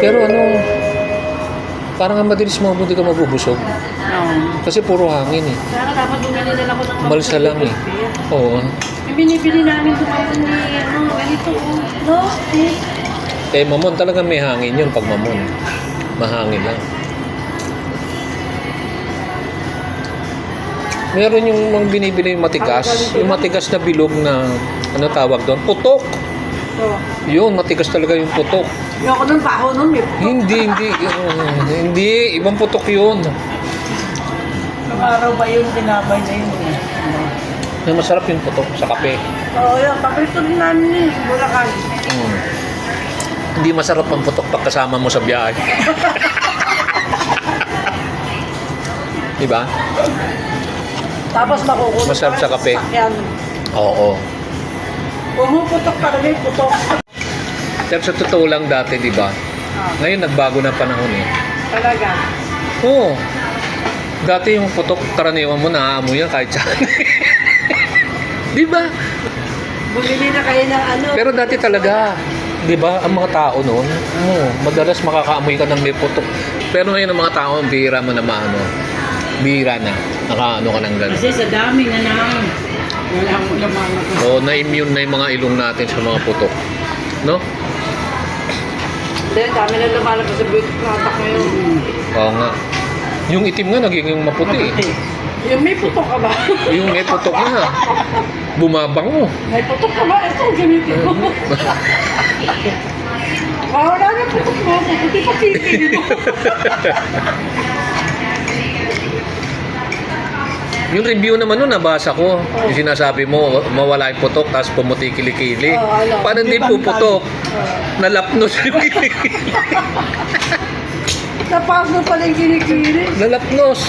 Pero ano, parang ang madalis mo hindi ka mabubusog. Oo. Kasi puro hangin eh. Kaya dapat bumili nila ako ng Balsa lang eh. Oo. Yung binibili namin dumapon ni ano, ganito oh. No? Eh. Eh, mamon talaga may hangin yun pag mamon. Mahangin lang. Meron yung mga binibili yung matigas. Yung matigas na bilog na, ano tawag doon? Putok. So, Yun, matigas talaga yung putok. yung ako ng baho nun, may Hindi, hindi. uh, hindi, ibang putok yun. Ang araw ba yun, tinabay na yun. Yung masarap yung putok sa kape. Oo, yun. Paprito din namin eh. Bulacan. Mm. Hindi masarap ang putok pag kasama mo sa biyahe. Di ba? Tapos makukulong Masarap sa kape. sasakyan. Oo. Pumuputok pa rin, putok. Pero sa totoo lang dati, di ba? Ah, Ngayon nagbago na panahon eh. talaga. Oo. Dati yung putok, karaniwan mo, naaamoy yan kahit saan. di ba? Bumili na kayo ng ano. Pero dati talaga, di ba, ang mga tao noon, oo, madalas makakaamoy ka ng may putok. Pero ngayon ang mga tao, ang bihira mo na maano. Bihira na. Nakaano ka ng gano'n. Kasi sa dami na lang. Wala Oo, na-immune na yung mga ilong natin sa mga putok. No? Hindi, dami na lumalabas sa beauty product ngayon. Oo nga. Yung itim nga nagiging maputi. eh. Yung may putok ka ba? Yung may putok na. Bumabango. may putok ka ba? Ito, gamitin mo. Wala na putok mo. Puti pa mo. Yung review naman nun, nabasa ko. Yung sinasabi mo, mawala yung putok, tapos pumuti kilikili. Oo, alam. Paano hindi puputok? Oo. Nalapnos yung kilikili. Napasok na pala yung kinikili. Nalapnos.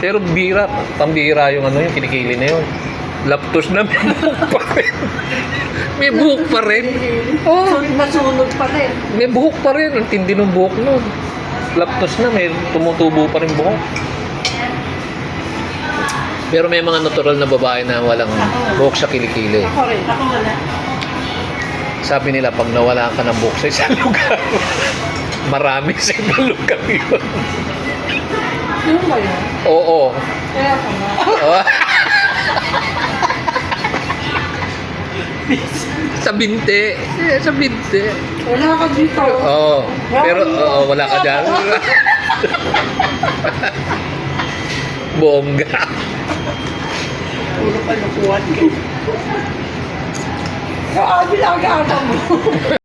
Pero bira, pambira yung ano yung kilikili na yun. Laptos na may buhok pa rin. may buhok pa rin. So, nasunog pa rin. May buhok pa rin. Ang tindi ng buhok nun. Laptos na, may tumutubo pa rin buhok. Pero may mga natural na babae na walang buhok sa kilikili. Ako rin. Ako wala. Sabi nila, pag nawala ka ng buhok sa isang lugar, marami sa ibang lugar yun. Ano ba yun? Oo. Kaya ka sa binte. Eh, sa binte. Wala ka dito. Oo. Pero oo, wala ka dyan. Bongga. Puro pa nakuhan ka. Yung abi lang ang mo.